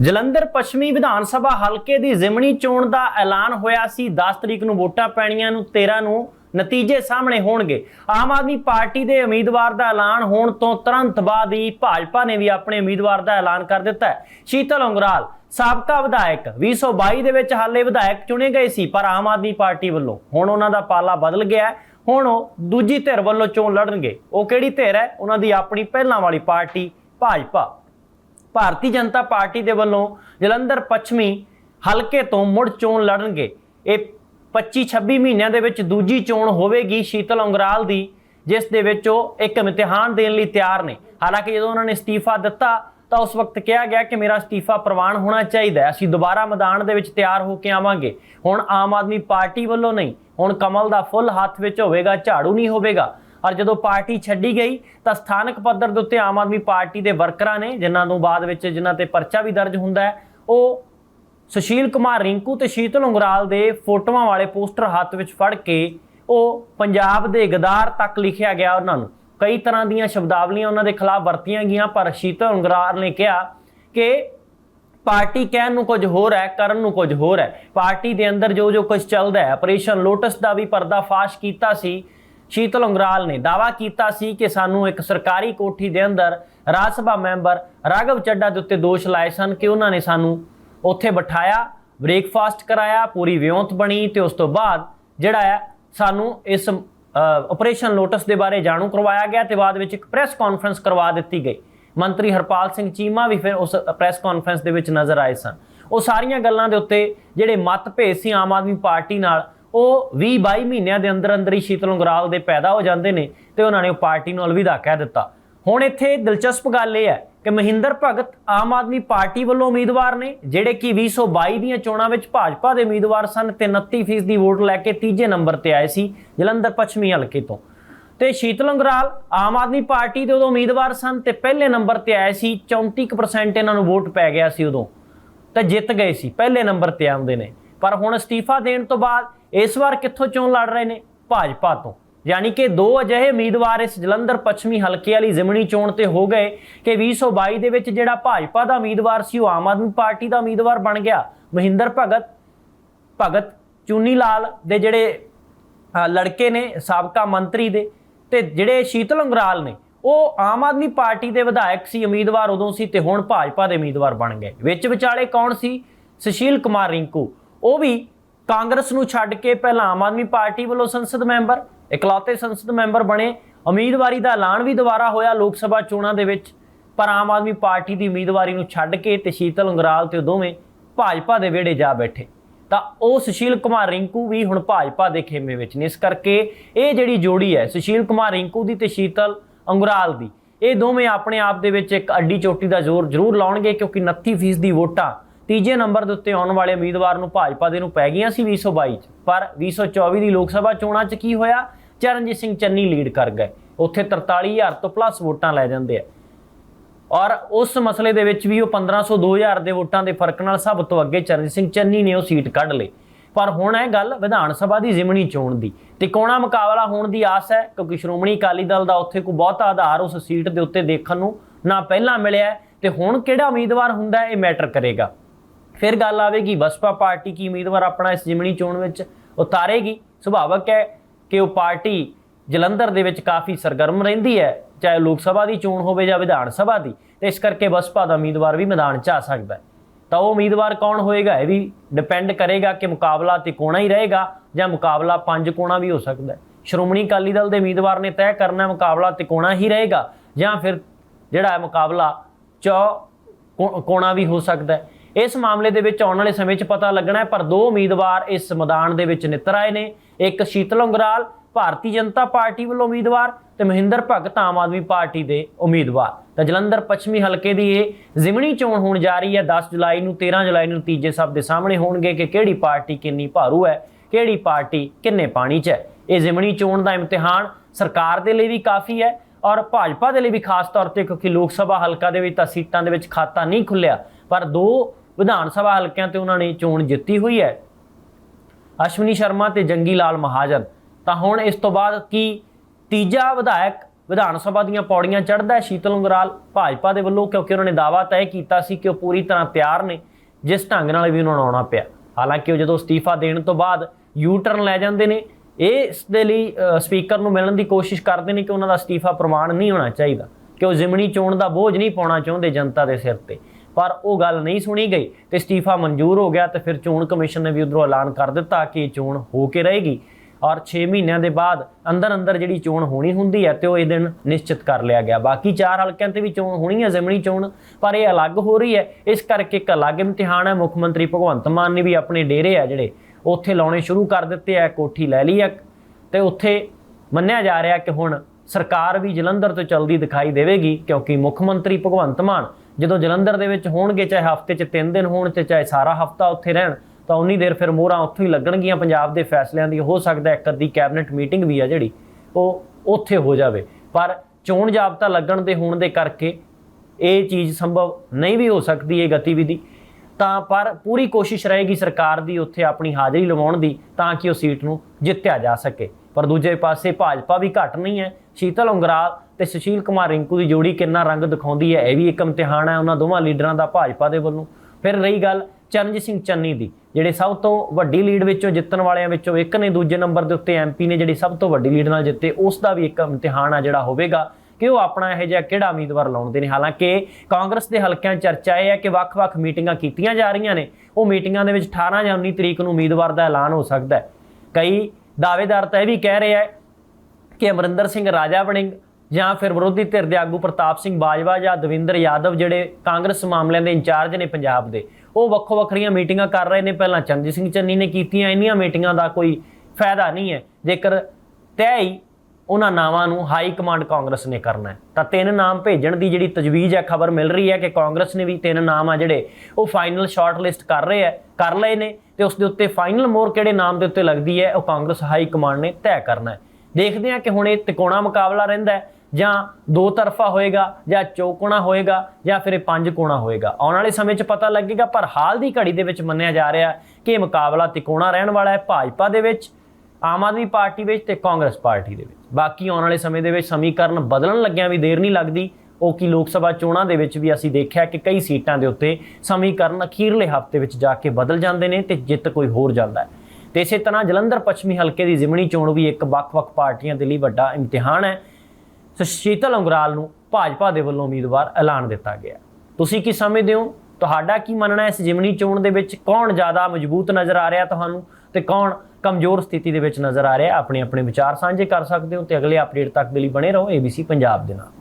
ਜਲੰਧਰ ਪੱਛਮੀ ਵਿਧਾਨ ਸਭਾ ਹਲਕੇ ਦੀ ਜ਼ਿਮਣੀ ਚੋਣ ਦਾ ਐਲਾਨ ਹੋਇਆ ਸੀ। 10 ਤਰੀਕ ਨੂੰ ਵੋਟਾਂ ਪੈਣੀਆਂ ਨੂੰ 13 ਨੂੰ ਨਤੀਜੇ ਸਾਹਮਣੇ ਹੋਣਗੇ। ਆਮ ਆਦਮੀ ਪਾਰਟੀ ਦੇ ਉਮੀਦਵਾਰ ਦਾ ਐਲਾਨ ਹੋਣ ਤੋਂ ਤੁਰੰਤ ਬਾਅਦ ਹੀ ਭਾਜਪਾ ਨੇ ਵੀ ਆਪਣੇ ਉਮੀਦਵਾਰ ਦਾ ਐਲਾਨ ਕਰ ਦਿੱਤਾ ਹੈ। ਸ਼ੀਤਲ ਉਂਗਰਾਲ, ਸਾਬਕਾ ਵਿਧਾਇਕ 2022 ਦੇ ਵਿੱਚ ਹਾਲੇ ਵਿਧਾਇਕ ਚੁਣੇ ਗਏ ਸੀ, ਪਰ ਆਮ ਆਦਮੀ ਪਾਰਟੀ ਵੱਲੋਂ। ਹੁਣ ਉਹਨਾਂ ਦਾ ਪਾਲਾ ਬਦਲ ਗਿਆ ਹੁਣ ਉਹ ਦੂਜੀ ਧਿਰ ਵੱਲੋਂ ਚੋਣ ਲੜਨਗੇ। ਉਹ ਕਿਹੜੀ ਧਿਰ ਹੈ? ਉਹਨਾਂ ਦੀ ਆਪਣੀ ਪਹਿਲਾਂ ਵਾਲੀ ਪਾਰਟੀ, ਭਾਜਪਾ। ਭਾਰਤੀ ਜਨਤਾ ਪਾਰਟੀ ਦੇ ਵੱਲੋਂ ਜਲੰਧਰ ਪੱਛਮੀ ਹਲਕੇ ਤੋਂ ਮੁੜ ਚੋਣ ਲੜਨਗੇ। ਇਹ 25-26 ਮਹੀਨਿਆਂ ਦੇ ਵਿੱਚ ਦੂਜੀ ਚੋਣ ਹੋਵੇਗੀ ਸ਼ੀਤਲ ਉਂਗਰਾਲ ਦੀ, ਜਿਸ ਦੇ ਵਿੱਚ ਉਹ ਇੱਕ ਇਮਤਿਹਾਨ ਦੇਣ ਲਈ ਤਿਆਰ ਨੇ। ਹਾਲਾਂਕਿ ਜਦੋਂ ਉਹਨਾਂ ਨੇ ਅਸਤੀਫਾ ਦਿੱਤਾ, ਤਾਂ ਉਸ ਵਕਤ ਕਿਹਾ ਗਿਆ ਕਿ ਮੇਰਾ ਅਸਤੀਫਾ ਪ੍ਰਵਾਨ ਹੋਣਾ ਚਾਹੀਦਾ ਅਸੀਂ ਦੁਬਾਰਾ ਮੈਦਾਨ ਦੇ ਵਿੱਚ ਤਿਆਰ ਹੋ ਕੇ ਆਵਾਂਗੇ। ਹੁਣ ਆਮ ਆਦਮੀ ਪਾਰਟੀ ਵੱਲੋਂ ਨਹੀਂ, ਹੁਣ ਕਮਲ ਦਾ ਫੁੱਲ ਹੱਥ ਵਿੱਚ ਹੋਵੇਗਾ, ਝਾੜੂ ਨਹੀਂ ਹੋਵੇਗਾ। ਔਰ ਜਦੋਂ ਪਾਰਟੀ ਛੱਡੀ ਗਈ ਤਾਂ ਸਥਾਨਕ ਪੱਧਰ ਦੇ ਉੱਤੇ ਆਮ ਆਦਮੀ ਪਾਰਟੀ ਦੇ ਵਰਕਰਾਂ ਨੇ, ਜਿਨ੍ਹਾਂ ਨੂੰ ਬਾਅਦ ਵਿੱਚ ਜਿਨ੍ਹਾਂ ਤੇ ਪਰਚਾ ਵੀ ਦਰਜ ਹੁੰਦਾ ਹੈ, ਉਹ ਸੁਸ਼ੀਲ ਕੁਮਾਰ ਰਿੰਕੂ ਤੇ ਸ਼ੀਤਲ ਉਂਗਰਾਲ ਦੇ ਫੋਟੋਆਂ ਵਾਲੇ ਪੋਸਟਰ ਹੱਥ ਵਿੱਚ ਫੜ ਕੇ ਉਹ ਪੰਜਾਬ ਦੇ ਗਦਾਰ ਤੱਕ ਲਿਖਿਆ ਗਿਆ ਉਹਨਾਂ ਨੂੰ। ਕਈ ਤਰ੍ਹਾਂ ਦੀਆਂ ਸ਼ਬਦਾਵਲੀਆਂ ਉਹਨਾਂ ਦੇ ਖਿਲਾਫ ਵਰਤੀਆਂ ਗਈਆਂ, ਪਰ ਸ਼ੀਤਲ ਉਂਗਰਾਲ ਨੇ ਕਿਹਾ ਕਿ ਪਾਰਟੀ ਕਹਿਣ ਨੂੰ ਕੁਝ ਹੋਰ ਹੈ, ਕਰਨ ਨੂੰ ਕੁਝ ਹੋਰ ਹੈ। ਪਾਰਟੀ ਦੇ ਅੰਦਰ ਜੋ ਜੋ ਕੁਝ ਚੱਲਦਾ ਹੈ, ਆਪਰੇਸ਼ਨ ਲੋਟਸ ਦਾ ਵੀ ਪਰਦਾਫਾਸ਼ ਕੀਤਾ ਸੀ। ਸ਼ੀਤਲ ਉਂਗਰਾਲ ਨੇ ਦਾਵਾ ਕੀਤਾ ਸੀ ਕਿ ਸਾਨੂੰ ਇੱਕ ਸਰਕਾਰੀ ਕੋਠੀ ਦੇ ਅੰਦਰ ਰਾਜ ਸਭਾ ਮੈਂਬਰ ਰਾਘਵ ਚੱਡਾ ਦੇ ਉੱਤੇ ਦੋਸ਼ ਲਾਏ ਸਨ ਕਿ ਉਹਨਾਂ ਨੇ ਸਾਨੂੰ ਉੱਥੇ ਬਿਠਾਇਆ, ਬ੍ਰੇਕਫਾਸਟ ਕਰਾਇਆ, ਪੂਰੀ ਵਿਉਂਤ ਬਣੀ ਤੇ ਉਸ ਤੋਂ ਬਾਅਦ ਜਿਹੜਾ ਹੈ ਸਾਨੂੰ ਇਸ ਆਪਰੇਸ਼ਨ ਲੋਟਸ ਦੇ ਬਾਰੇ ਜਾਣੂ ਕਰਵਾਇਆ ਗਿਆ ਤੇ ਬਾਅਦ ਵਿੱਚ ਇੱਕ ਪ੍ਰੈਸ ਕਾਨਫਰੰਸ ਕਰਵਾ ਦਿੱਤੀ ਗਈ। ਮੰਤਰੀ ਹਰਪਾਲ ਸਿੰਘ ਚੀਮਾ ਵੀ ਫਿਰ ਉਸ ਪ੍ਰੈਸ ਕਾਨਫਰੰਸ ਦੇ ਵਿੱਚ ਨਜ਼ਰ ਆਏ ਸਨ। ਉਹ ਸਾਰੀਆਂ ਗੱਲਾਂ ਦੇ ਉੱਤੇ ਜਿਹੜੇ ਮਤਭੇਦ ਸੀ ਆਮ ਆਦਮੀ ਪਾਰਟੀ ਨਾਲ ਉਹ 20 22 ਮਹੀਨਿਆਂ ਦੇ ਅੰਦਰ ਅੰਦਰ ਹੀ ਸ਼ੀਤਲ ਉਂਗਰਾਲ ਦੇ ਪੈਦਾ ਹੋ ਜਾਂਦੇ ਨੇ ਤੇ ਉਹਨਾਂ ਨੇ ਉਹ ਪਾਰਟੀ ਨੂੰ ਅਲਵਿਦਾ ਕਹਿ ਦਿੱਤਾ। ਹੁਣ ਇੱਥੇ ਦਿਲਚਸਪ ਗੱਲ ਇਹ ਹੈ ਕਿ ਮਹਿੰਦਰ ਭਗਤ ਆਮ ਆਦਮੀ ਪਾਰਟੀ ਵੱਲੋਂ ਉਮੀਦਵਾਰ ਨੇ, ਜਿਹੜੇ ਕਿ 2022 ਦੀਆਂ ਚੋਣਾਂ ਵਿੱਚ ਭਾਜਪਾ ਦੇ ਉਮੀਦਵਾਰ ਸਨ ਤੇ 29% ਦੀ ਵੋਟ ਲੈ ਕੇ ਤੀਜੇ ਨੰਬਰ ਤੇ ਆਏ ਸੀ ਜਲੰਧਰ ਪੱਛਮੀ ਹਲਕੇ ਤੋਂ। ਤੇ ਸ਼ੀਤਲ ਉਂਗਰਾਲ ਆਮ ਆਦਮੀ ਪਾਰਟੀ ਦੇ ਉਦੋਂ ਉਮੀਦਵਾਰ ਸਨ ਤੇ ਪਹਿਲੇ ਨੰਬਰ ਤੇ ਆਏ ਸੀ 34% ਇਹਨਾਂ ਨੂੰ ਵੋਟ ਪੈ ਗਿਆ ਸੀ ਉਦੋਂ। ਤਾਂ ਜਿੱਤ ਗਏ ਸੀ, ਪਹਿਲੇ ਨੰਬਰ ਤੇ ਆਉਂਦੇ ਨੇ। ਪਰ ਹੁਣ ਅਸਤੀਫਾ ਦੇਣ ਤੋਂ ਬਾਅਦ ਇਸ ਵਾਰ ਕਿੱਥੋਂ ਚੋਣ ਲੜ ਰਹੇ ਨੇ? ਭਾਜਪਾ ਤੋਂ। ਯਾਨੀ ਕਿ ਦੋ ਅਜਿਹੇ ਉਮੀਦਵਾਰ ਇਸ ਜਲੰਧਰ ਪੱਛਮੀ ਹਲਕੇ ਵਾਲੀ ਜ਼ਿਮਣੀ ਚੋਣ ਤੇ ਹੋ ਗਏ ਕਿ 2022 ਦੇ ਵਿੱਚ ਜਿਹੜਾ ਭਾਜਪਾ ਦਾ ਉਮੀਦਵਾਰ ਸੀ, ਉਹ ਆਮ ਆਦਮੀ ਪਾਰਟੀ ਦਾ ਉਮੀਦਵਾਰ ਬਣ ਗਿਆ। ਮਹਿੰਦਰ ਭਗਤ ਭਗਤ ਚੂਨੀ ਲਾਲ ਦੇ ਜਿਹੜੇ ਲੜਕੇ ਨੇ, ਸਾਬਕਾ ਮੰਤਰੀ ਦੇ, ਤੇ ਜਿਹੜੇ ਸ਼ੀਤਲ ਅੰਗਰਾਲ ਨੇ, ਉਹ ਆਮ ਆਦਮੀ ਪਾਰਟੀ ਦੇ ਵਿਧਾਇਕ ਸੀ, ਉਮੀਦਵਾਰ ਉਦੋਂ ਸੀ ਤੇ ਹੁਣ ਭਾਜਪਾ ਦੇ ਉਮੀਦਵਾਰ ਬਣ ਗਏ। ਵਿੱਚ ਵਿਚਾਲੇ ਕੌਣ ਸੀ? ਸੁਸ਼ੀਲ ਕੁਮਾਰ ਰਿੰਕੂ। ਉਹ ਵੀ ਕਾਂਗਰਸ ਨੂੰ ਛੱਡ ਕੇ ਪਹਿਲਾਂ ਆਮ ਆਦਮੀ ਪਾਰਟੀ ਵੱਲੋਂ ਸੰਸਦ ਮੈਂਬਰ, ਇਕਲੌਤੇ ਸੰਸਦ ਮੈਂਬਰ ਬਣੇ। ਉਮੀਦਵਾਰੀ ਦਾ ਐਲਾਨ ਵੀ ਦੁਬਾਰਾ ਹੋਇਆ ਲੋਕ ਸਭਾ ਚੋਣਾਂ ਦੇ ਵਿੱਚ। ਪਰ ਆਮ ਆਦਮੀ ਪਾਰਟੀ ਦੀ ਉਮੀਦਵਾਰੀ ਨੂੰ ਛੱਡ ਕੇ ਤੇ ਸ਼ੀਤਲ ਉਂਗਰਾਲ ਤੇ ਉਹ ਦੋਵੇਂ ਭਾਜਪਾ ਦੇ ਵਿਹੜੇ ਜਾ ਬੈਠੇ। ਤਾਂ ਉਹ ਸੁਸ਼ੀਲ ਕੁਮਾਰ ਰਿੰਕੂ ਵੀ ਹੁਣ ਭਾਜਪਾ ਦੇ ਖੇਮੇ ਵਿੱਚ ਨੇ। ਇਸ ਕਰਕੇ ਇਹ ਜਿਹੜੀ ਜੋੜੀ ਹੈ, ਸੁਸ਼ੀਲ ਕੁਮਾਰ ਰਿੰਕੂ ਦੀ ਤੇ ਸ਼ੀਤਲ ਅੰਗੁਰਾਲ ਦੀ, ਇਹ ਦੋਵੇਂ ਆਪਣੇ ਆਪ ਦੇ ਵਿੱਚ ਇੱਕ ਅੱਡੀ ਚੋਟੀ ਦਾ ਜ਼ੋਰ ਜ਼ਰੂਰ ਲਾਉਣਗੇ ਕਿਉਂਕਿ 29% ਦੀ ਵੋਟਾਂ ਤੀਜੇ ਨੰਬਰ ਦੇ ਉੱਤੇ ਆਉਣ ਵਾਲੇ ਉਮੀਦਵਾਰ ਨੂੰ ਭਾਜਪਾ ਦੇ ਨੂੰ ਪੈ ਗਈਆਂ ਸੀ 2022 ਚ। ਪਰ 2024 ਦੀ ਲੋਕ ਸਭਾ ਚੋਣਾਂ 'ਚ ਕੀ ਹੋਇਆ? ਚਰਨਜੀਤ ਸਿੰਘ ਚੰਨੀ ਲੀਡ ਕਰ ਗਏ। ਉੱਥੇ 43000 ਤੋਂ ਪਲੱਸ ਵੋਟਾਂ ਲੈ ਜਾਂਦੇ ਆ। ਔਰ ਉਸ ਮਸਲੇ ਦੇ ਵਿੱਚ ਵੀ ਉਹ 1500 2000 ਦੇ ਵੋਟਾਂ ਦੇ ਫ਼ਰਕ ਨਾਲ ਸਭ ਤੋਂ ਅੱਗੇ ਚਰਨਜੀਤ ਸਿੰਘ ਚੰਨੀ ਨੇ ਉਹ ਸੀਟ ਕੱਢ ਲਈ। ਪਰ ਹੁਣ ਇਹ ਗੱਲ ਵਿਧਾਨ ਸਭਾ ਦੀ ਜ਼ਿਮਣੀ ਚੋਣ ਦੀ। ਤਿਕੋਣਾ ਮੁਕਾਬਲਾ ਹੋਣ ਦੀ ਆਸ ਹੈ, ਕਿਉਂਕਿ ਸ਼੍ਰੋਮਣੀ ਅਕਾਲੀ ਦਲ ਦਾ ਉੱਥੇ ਕੋਈ ਬਹੁਤਾ ਆਧਾਰ ਉਸ ਸੀਟ ਦੇ ਉੱਤੇ ਦੇਖਣ ਨੂੰ ਨਾ ਪਹਿਲਾਂ ਮਿਲਿਆ ਹੈ। ਤੇ ਹੁਣ ਕਿਹੜਾ ਉਮੀਦਵਾਰ ਹੁੰਦਾ ਇਹ ਮੈਟਰ ਕਰੇਗਾ। ਫਿਰ ਗੱਲ ਆਵੇਗੀ ਬਸਪਾ ਪਾਰਟੀ ਕੀ ਉਮੀਦਵਾਰ ਆਪਣਾ ਇਸ ਜਿਮਣੀ ਚੋਣ ਵਿੱਚ ਉਤਾਰੇਗੀ? ਸੁਭਾਵਕ ਹੈ ਕਿ ਉਹ ਪਾਰਟੀ ਜਲੰਧਰ ਦੇ ਵਿੱਚ ਕਾਫੀ ਸਰਗਰਮ ਰਹਿੰਦੀ ਹੈ, ਚਾਹੇ ਲੋਕ ਸਭਾ ਦੀ ਚੋਣ ਹੋਵੇ ਜਾਂ ਵਿਧਾਨ ਸਭਾ ਦੀ, ਤੇ ਇਸ ਕਰਕੇ ਬਸਪਾ ਦਾ ਉਮੀਦਵਾਰ ਵੀ ਮੈਦਾਨ 'ਚ ਆ ਸਕਦਾ ਹੈ। ਤਾਂ ਉਹ ਉਮੀਦਵਾਰ ਕੌਣ ਹੋਏਗਾ? ਇਹ ਵੀ ਡਿਪੈਂਡ ਕਰੇਗਾ ਕਿ ਮੁਕਾਬਲਾ ਤੇ ਕੋਣਾ ਹੀ ਰਹੇਗਾ ਜਾਂ ਮੁਕਾਬਲਾ ਪੰਜ ਕੋਣਾ ਵੀ ਹੋ ਸਕਦਾ ਹੈ। ਸ਼੍ਰੋਮਣੀ ਅਕਾਲੀ ਦਲ ਦੇ ਉਮੀਦਵਾਰ ਨੇ ਤੈਅ ਕਰਨਾ ਮੁਕਾਬਲਾ ਤੇ ਕੋਣਾ ਹੀ ਰਹੇਗਾ ਜਾਂ ਫਿਰ ਜਿਹੜਾ ਹੈ ਮੁਕਾਬਲਾ ਚੌ ਕੋਣਾ ਵੀ ਹੋ ਸਕਦਾ ਹੈ। ਇਸ ਮਾਮਲੇ ਦੇ ਵਿੱਚ ਆਉਣ ਵਾਲੇ ਸਮੇਂ 'ਚ ਪਤਾ ਲੱਗਣਾ ਹੈ, ਪਰ ਦੋ ਉਮੀਦਵਾਰ ਇਸ ਮੈਦਾਨ ਦੇ ਵਿੱਚ ਨਿੱਤਰ ਆਏ ਨੇ। ਇੱਕ ਸ਼ੀਤਲ ਉਂਗਰਾਲ ਭਾਰਤੀ ਜਨਤਾ ਪਾਰਟੀ ਵੱਲੋਂ ਉਮੀਦਵਾਰ ਤੇ ਮਹਿੰਦਰ ਭਗਤ ਆਮ ਆਦਮੀ ਪਾਰਟੀ ਦੇ ਉਮੀਦਵਾਰ। ਤਾਂ ਜਲੰਧਰ ਪੱਛਮੀ ਹਲਕੇ ਦੀ ਇਹ ਜ਼ਿਮਣੀ ਚੋਣ ਹੋਣ ਜਾ ਰਹੀ ਹੈ। 10 ਜੁਲਾਈ ਨੂੰ 13 ਜੁਲਾਈ ਨੂੰ ਨਤੀਜੇ ਸਭ ਦੇ ਸਾਹਮਣੇ ਹੋਣਗੇ ਕਿ ਕਿਹੜੀ ਪਾਰਟੀ ਕਿੰਨੀ ਭਾਰੂ ਹੈ, ਕਿਹੜੀ ਪਾਰਟੀ ਕਿੰਨੇ ਪਾਣੀ 'ਚ ਹੈ। ਇਹ ਜ਼ਿਮਣੀ ਚੋਣ ਦਾ ਇਮਤਿਹਾਨ ਸਰਕਾਰ ਦੇ ਲਈ ਵੀ ਕਾਫੀ ਹੈ ਔਰ ਭਾਜਪਾ ਦੇ ਲਈ ਵੀ ਖਾਸ ਤੌਰ ਤੇ, ਕਿਉਂਕਿ ਲੋਕ ਸਭਾ ਹਲਕਾ ਦੇ ਵਿੱਚ ਤਾਂ ਸੀਟਾਂ ਦੇ ਵਿੱਚ ਖਾਤਾ ਨਹੀਂ ਖੁੱਲਿਆ। ਪਰ ਦੋ ਵਿਧਾਨ ਸਭਾ ਹਲਕਿਆਂ ਤੇ ਉਹਨਾਂ ਨੇ ਚੋਣ ਜਿੱਤੀ ਹੋਈ ਹੈ। ਅਸ਼ਵਨੀ ਸ਼ਰਮਾ ਤੇ ਜੰਗੀ ਲਾਲ ਮਹਾਜਨ। ਤਾਂ ਹੁਣ ਇਸ ਤੋਂ ਬਾਅਦ ਕੀ ਤੀਜਾ ਵਿਧਾਇਕ ਵਿਧਾਨ ਸਭਾ ਦੀਆਂ ਪੌੜੀਆਂ ਚੜ੍ਹਦਾ ਸ਼ੀਤਲ ਉਂਗਰਾਲ ਭਾਜਪਾ ਦੇ ਵੱਲੋਂ? ਕਿਉਂਕਿ ਉਹਨਾਂ ਨੇ ਦਾਅਵਾ ਤੈਅ ਕੀਤਾ ਸੀ ਕਿ ਉਹ ਪੂਰੀ ਤਰ੍ਹਾਂ ਤਿਆਰ ਨੇ, ਜਿਸ ਢੰਗ ਨਾਲ ਵੀ ਉਹਨਾਂ ਨੂੰ ਆਉਣਾ ਪਿਆ। ਹਾਲਾਂਕਿ ਉਹ ਜਦੋਂ ਅਸਤੀਫਾ ਦੇਣ ਤੋਂ ਬਾਅਦ ਯੂ ਟਰਨ ਲੈ ਜਾਂਦੇ ਨੇ ਇਸ ਦੇ ਲਈ ਸਪੀਕਰ ਨੂੰ ਮਿਲਣ ਦੀ ਕੋਸ਼ਿਸ਼ ਕਰਦੇ ਨੇ ਕਿ ਉਹਨਾਂ ਦਾ ਅਸਤੀਫਾ ਪ੍ਰਮਾਣ ਨਹੀਂ ਹੋਣਾ ਚਾਹੀਦਾ, ਕਿ ਉਹ ਜ਼ਿਮਨੀ ਚੋਣ ਦਾ ਬੋਝ ਨਹੀਂ ਪਾਉਣਾ ਚਾਹੁੰਦੇ ਜਨਤਾ ਦੇ ਸਿਰ ਤੇ। ਪਰ ਉਹ ਗੱਲ ਨਹੀਂ ਸੁਣੀ ਗਈ ਤੇ ਅਸਤੀਫਾ ਮਨਜ਼ੂਰ ਹੋ ਗਿਆ ਤੇ ਫਿਰ ਚੋਣ ਕਮਿਸ਼ਨ ਨੇ ਵੀ ਉਧਰੋਂ ਐਲਾਨ ਕਰ ਦਿੱਤਾ ਕਿ ਇਹ ਚੋਣ ਹੋ ਕੇ ਰਹੇਗੀ ਔਰ 6 ਮਹੀਨਿਆਂ ਦੇ ਬਾਅਦ ਅੰਦਰ ਅੰਦਰ ਜਿਹੜੀ ਚੋਣ ਹੋਣੀ ਹੁੰਦੀ ਹੈ ਤੇ ਉਹ ਇਹ ਦਿਨ ਨਿਸ਼ਚਿਤ ਕਰ ਲਿਆ ਗਿਆ। ਬਾਕੀ ਚਾਰ ਹਲਕਿਆਂ ਤੇ ਵੀ ਚੋਣ ਹੋਣੀ ਹੈ, ਜ਼ਿਮਨੀ ਚੋਣ, ਪਰ ਇਹ ਅਲੱਗ ਹੋ ਰਹੀ ਹੈ। ਇਸ ਕਰਕੇ ਇੱਕ ਅਲੱਗ ਇਮਤਿਹਾਨ ਹੈ। ਮੁੱਖ ਮੰਤਰੀ ਭਗਵੰਤ ਮਾਨ ਨੇ ਵੀ ਆਪਣੇ ਡੇਰੇ ਆ ਜਿਹੜੇ, ਉੱਥੇ ਲਾਉਣੇ ਸ਼ੁਰੂ ਕਰ ਦਿੱਤੇ ਆ, ਕੋਠੀ ਲੈ ਲਈ ਹੈ ਤੇ ਉੱਥੇ ਮੰਨਿਆ ਜਾ ਰਿਹਾ ਕਿ ਹੁਣ ਸਰਕਾਰ ਵੀ ਜਲੰਧਰ ਤੋਂ ਚਲਦੀ ਦਿਖਾਈ ਦੇਵੇਗੀ ਕਿਉਂਕਿ ਮੁੱਖ ਮੰਤਰੀ ਭਗਵੰਤ ਮਾਨ ਜਦੋਂ ਜਲੰਧਰ ਦੇ ਵਿੱਚ ਹੋਣਗੇ, ਚਾਹੇ ਹਫ਼ਤੇ 'ਚ 3 ਦਿਨ ਹੋਣ ਤੇ ਚਾਹੇ ਸਾਰਾ ਹਫ਼ਤਾ ਉੱਥੇ ਰਹਿਣ, ਤਾਂ ਉਨੀ ਦੇਰ ਫਿਰ ਮੋਹਰਾਂ ਉੱਥੋਂ ਹੀ ਲੱਗਣਗੀਆਂ। ਪੰਜਾਬ ਦੇ ਫੈਸਲਿਆਂ ਦੀ ਹੋ ਸਕਦਾ ਇੱਕ ਅੱਧੀ ਕੈਬਨਿਟ ਮੀਟਿੰਗ ਵੀ ਆ ਜਿਹੜੀ, ਉਹ ਉੱਥੇ ਹੋ ਜਾਵੇ। ਪਰ ਚੋਣ ਜਾਬਤਾ ਲੱਗਣ ਦੇ ਹੋਣ ਦੇ ਕਰਕੇ ਇਹ ਚੀਜ਼ ਸੰਭਵ ਨਹੀਂ ਵੀ ਹੋ ਸਕਦੀ, ਇਹ ਗਤੀਵਿਧੀ। ਤਾਂ ਪਰ ਪੂਰੀ ਕੋਸ਼ਿਸ਼ ਰਹੇਗੀ ਸਰਕਾਰ ਦੀ ਉੱਥੇ ਆਪਣੀ ਹਾਜ਼ਰੀ ਲਵਾਉਣ ਦੀ, ਤਾਂ ਕਿ ਉਹ ਸੀਟ ਨੂੰ ਜਿੱਤਿਆ ਜਾ ਸਕੇ। ਪਰ ਦੂਜੇ ਪਾਸੇ ਭਾਜਪਾ ਵੀ ਘੱਟ ਨਹੀਂ ਹੈ। ਸ਼ੀਤਲ ਉਂਗਰਾਲ ਤੇ ਸੁਸ਼ੀਲ ਕੁਮਾਰ ਰਿੰਕੂ ਦੀ ਜੋੜੀ ਕਿੰਨਾ ਰੰਗ ਦਿਖਾਉਂਦੀ ਹੈ, ਇਹ ਵੀ ਇੱਕ ਇਮਤਿਹਾਨ ਹੈ, ਉਹਨਾਂ ਦੋਵਾਂ ਲੀਡਰਾਂ ਦਾ ਭਾਜਪਾ ਦੇ ਵੱਲੋਂ। ਫਿਰ ਰਹੀ ਗੱਲ ਚਰਨਜੀਤ ਸਿੰਘ ਚੰਨੀ ਦੀ, ਜਿਹੜੇ ਸਭ ਤੋਂ ਵੱਡੀ ਲੀਡ ਵਿੱਚੋਂ ਜਿੱਤਣ ਵਾਲਿਆਂ ਵਿੱਚੋਂ ਇੱਕ ਨੇ ਦੂਜੇ ਨੰਬਰ ਦੇ ਉੱਤੇ ਐਮਪੀ ਨੇ ਜਿਹੜੀ ਸਭ ਤੋਂ ਵੱਡੀ ਲੀਡ ਨਾਲ ਜਿੱਤੇ, ਉਸ ਦਾ ਵੀ ਇੱਕ ਇਮਤਿਹਾਨ ਆ ਜਿਹੜਾ ਹੋਵੇਗਾ ਕਿ ਉਹ ਆਪਣਾ ਇਹ ਜਿਹਾ ਕਿਹੜਾ ਉਮੀਦਵਾਰ ਲਾਉਂਦੇ ਨੇ। ਹਾਲਾਂਕਿ ਕਾਂਗਰਸ ਦੇ ਹਲਕਿਆਂ 'ਚ ਚਰਚਾ ਇਹ ਹੈ ਕਿ ਵੱਖ-ਵੱਖ ਮੀਟਿੰਗਾਂ ਕੀਤੀਆਂ ਜਾ ਰਹੀਆਂ ਨੇ, ਉਹ ਮੀਟਿੰਗਾਂ ਦੇ ਵਿੱਚ 18 ਜਾਂ 19 ਤਰੀਕ ਨੂੰ ਉਮੀਦਵਾਰ ਦਾ ਐਲਾਨ ਹੋ ਸਕਦਾ ਹੈ। ਕਈ ਦਾਅਵੇਦਾਰ ਤਾਂ ਇਹ ਵੀ ਕਹਿ ਰਹੇ ਹੈ ਕਿ ਅਮਰਿੰਦਰ ਸਿੰਘ ਰਾਜਾ ਵੜਿੰਗ ਜਾਂ ਫਿਰ ਵਿਰੋਧੀ ਧਿਰ ਦੇ ਆਗੂ ਪ੍ਰਤਾਪ ਸਿੰਘ ਬਾਜਵਾ ਜਾਂ ਦਵਿੰਦਰ ਯਾਦਵ ਜਿਹੜੇ ਕਾਂਗਰਸ ਮਾਮਲਿਆਂ ਦੇ ਇੰਚਾਰਜ ਨੇ ਪੰਜਾਬ ਦੇ, ਉਹ ਵੱਖੋ ਵੱਖਰੀਆਂ ਮੀਟਿੰਗਾਂ ਕਰ ਰਹੇ ਨੇ। ਪਹਿਲਾਂ ਚੰਦੀ ਸਿੰਘ ਚੰਨੀ ਨੇ ਕੀਤੀਆਂ, ਇੰਨੀਆਂ ਮੀਟਿੰਗਾਂ ਦਾ ਕੋਈ ਫਾਇਦਾ ਨਹੀਂ ਹੈ। ਜੇਕਰ ਤੈਅ ਹੀ ਉਹਨਾਂ ਨਾਵਾਂ ਨੂੰ ਹਾਈ ਕਮਾਂਡ ਕਾਂਗਰਸ ਨੇ ਕਰਨਾ ਹੈ, ਤਾਂ ਤਿੰਨ ਨਾਮ ਭੇਜਣ ਦੀ ਜਿਹੜੀ ਤਜਵੀਜ਼ ਹੈ, ਖਬਰ ਮਿਲ ਰਹੀ ਹੈ ਕਿ ਕਾਂਗਰਸ ਨੇ ਵੀ ਤਿੰਨ ਨਾਮ ਆ ਜਿਹੜੇ ਉਹ ਫਾਈਨਲ ਸ਼ਾਰਟ ਲਿਸਟ ਕਰ ਰਹੇ ਹੈ, ਕਰ ਲਏ ਨੇ ਤੇ ਉਸ ਦੇ ਉੱਤੇ ਫਾਈਨਲ ਮੋਰ ਕਿਹੜੇ ਨਾਮ ਦੇ ਉੱਤੇ ਲੱਗਦੀ ਹੈ, ਉਹ ਕਾਂਗਰਸ ਹਾਈ ਕਮਾਂਡ ਨੇ ਤੈਅ ਕਰਨਾ ਹੈ। ਦੇਖਦੇ ਹਾਂ ਕਿ ਹੁਣ ਇਹ ਤਿਕੋਣਾ ਮੁਕਾਬਲਾ ਰਹਿੰਦਾ ਹੈ। ਜਾਂ ਦੋ ਤਰਫਾ ਹੋਏਗਾ, ਜਾਂ ਚੌਕੋਣਾ ਹੋਏਗਾ, ਜਾਂ ਫਿਰ ਇਹ ਪੰਜ ਕੋਣਾ ਹੋਏਗਾ। ਆਉਣ ਵਾਲੇ ਸਮੇਂ 'ਚ ਪਤਾ ਲੱਗੇਗਾ, ਪਰ ਹਾਲ ਦੀ ਘੜੀ ਦੇ ਵਿੱਚ ਮੰਨਿਆ ਜਾ ਰਿਹਾ ਕਿ ਇਹ ਮੁਕਾਬਲਾ ਤਿਕੋਣਾ ਰਹਿਣ ਵਾਲਾ ਹੈ ਭਾਜਪਾ ਦੇ ਵਿੱਚ, ਆਮ ਆਦਮੀ ਪਾਰਟੀ ਵਿੱਚ ਤੇ ਕਾਂਗਰਸ ਪਾਰਟੀ ਦੇ ਵਿੱਚ। ਬਾਕੀ ਆਉਣ ਵਾਲੇ ਸਮੇਂ ਦੇ ਵਿੱਚ ਸਮੀਕਰਨ ਬਦਲਣ ਲੱਗਿਆਂ ਵੀ ਦੇਰ ਨਹੀਂ ਲੱਗਦੀ। ਉਹ ਕਿ ਲੋਕ ਸਭਾ ਚੋਣਾਂ ਦੇ ਵਿੱਚ ਵੀ ਅਸੀਂ ਦੇਖਿਆ ਕਿ ਕਈ ਸੀਟਾਂ ਦੇ ਉੱਤੇ ਸਮੀਕਰਨ ਅਖੀਰਲੇ ਹਫ਼ਤੇ ਵਿੱਚ ਜਾ ਕੇ ਬਦਲ ਜਾਂਦੇ ਨੇ ਤੇ ਜਿੱਤ ਕੋਈ ਹੋਰ ਜਾਂਦਾ ਹੈ। ਤੇ ਇਸੇ ਤਰ੍ਹਾਂ ਜਲੰਧਰ ਪੱਛਮੀ ਹਲਕੇ ਦੀ ਜ਼ਿਮਣੀ ਚੋਣ ਵੀ ਇੱਕ ਵੱਖ-ਵੱਖ ਪਾਰਟੀਆਂ ਦੇ ਲਈ ਵੱਡਾ ਇਮਤਿਹਾਨ ਹੈ। ਸ਼ੀਤਲ ਉਂਗਰਾਲ ਨੂੰ ਭਾਜਪਾ ਦੇ ਵੱਲੋਂ ਉਮੀਦਵਾਰ ਐਲਾਨ ਦਿੱਤਾ ਗਿਆ। ਤੁਸੀਂ ਕੀ ਸਮਝਦੇ ਹੋ? ਤੁਹਾਡਾ ਕੀ ਮੰਨਣਾ ਹੈ? ਇਸ ਜਿਮਨੀ ਚੋਣ ਦੇ ਵਿੱਚ ਕੌਣ ਜ਼ਿਆਦਾ ਮਜ਼ਬੂਤ ਨਜ਼ਰ ਆ ਰਿਹਾ ਤੁਹਾਨੂੰ ਤੇ ਕੌਣ ਕਮਜ਼ੋਰ ਸਥਿਤੀ ਦੇ ਵਿੱਚ ਨਜ਼ਰ ਆ ਰਿਹਾ? ਆਪਣੇ ਆਪਣੇ ਵਿਚਾਰ ਸਾਂਝੇ ਕਰ ਸਕਦੇ ਹੋ ਤੇ ਅਗਲੇ ਅਪਡੇਟ ਤੱਕ ਦੇ ਲਈ ਬਣੇ ਰਹੋ ABC ਪੰਜਾਬ ਦੇ ਨਾਲ।